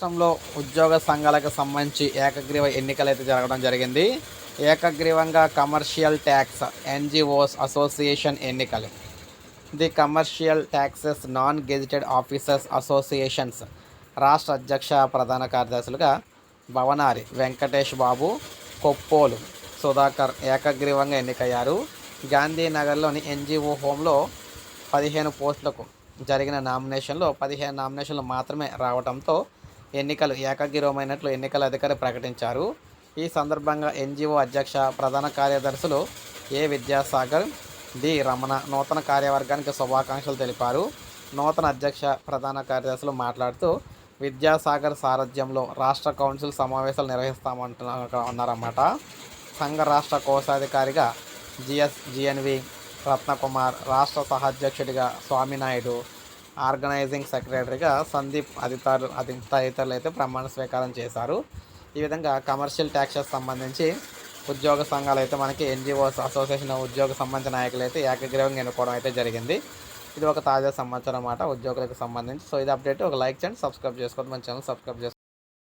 రాష్ట్రంలో ఉద్యోగ సంఘాలకు సంబంధించి ఏకగ్రీవ ఎన్నికలు అయితే జరగడం జరిగింది. ఏకగ్రీవంగా కమర్షియల్ ట్యాక్స్ ఎన్జిఓస్ అసోసియేషన్ ఎన్నికలు. The commercial taxes non gazetted officers associations రాష్ట్ర అధ్యక్ష ప్రధాన కార్యదర్శులుగా భవనారి వెంకటేష్ బాబు కొప్పోలు సుధాకర్ ఏకగ్రీవంగా ఎన్నికయ్యారు. గాంధీనగర్లోని ఎన్జిఓ హోంలో పదిహేను పోస్టులకు జరిగిన నామినేషన్లో పదిహేను నామినేషన్లు మాత్రమే రావడంతో ఎన్నికలు ఏకగ్రీవమైనట్లు ఎన్నికల అధికారి ప్రకటించారు. ఈ సందర్భంగా ఎన్జిఓ అధ్యక్ష ప్రధాన కార్యదర్శులు ఏ విద్యాసాగర్ డి రమణ నూతన కార్యవర్గానికి శుభాకాంక్షలు తెలిపారు. నూతన అధ్యక్ష ప్రధాన కార్యదర్శులు మాట్లాడుతూ విద్యాసాగర్ సారథ్యంలో రాష్ట్ర కౌన్సిల్ సమావేశాలు నిర్వహిస్తామంటున్నారన్నమాట. సంఘ రాష్ట్ర కోశాధికారిగా జిఎస్ జిఎన్వి రత్నకుమార్ రాష్ట్ర సహాధ్యక్షుడిగా స్వామినాయుడు ఆర్గనైజింగ్ సెక్రటరీగా సందీప్ అధితారు అధి తదితరులు అయితే ప్రమాణ స్వీకారం చేశారు. ఈ విధంగా కమర్షియల్ ట్యాక్సెస్ సంబంధించి ఉద్యోగ సంఘాలు అయితే మనకి ఎన్జిఓస్ అసోసియేషన్ ఉద్యోగ సంబంధించిన నాయకులు అయితే ఏకగ్రీవంగా ఎన్నుకోవడం అయితే జరిగింది. ఇది ఒక తాజా సమాచారం అన్నమాట ఉద్యోగులకు సంబంధించి. సో ఇది అప్డేట్. ఒక లైక్ చేయండి సబ్స్క్రైబ్ చేసుకోండి మన ఛానల్ సబ్స్క్రైబ్ చేసుకోండి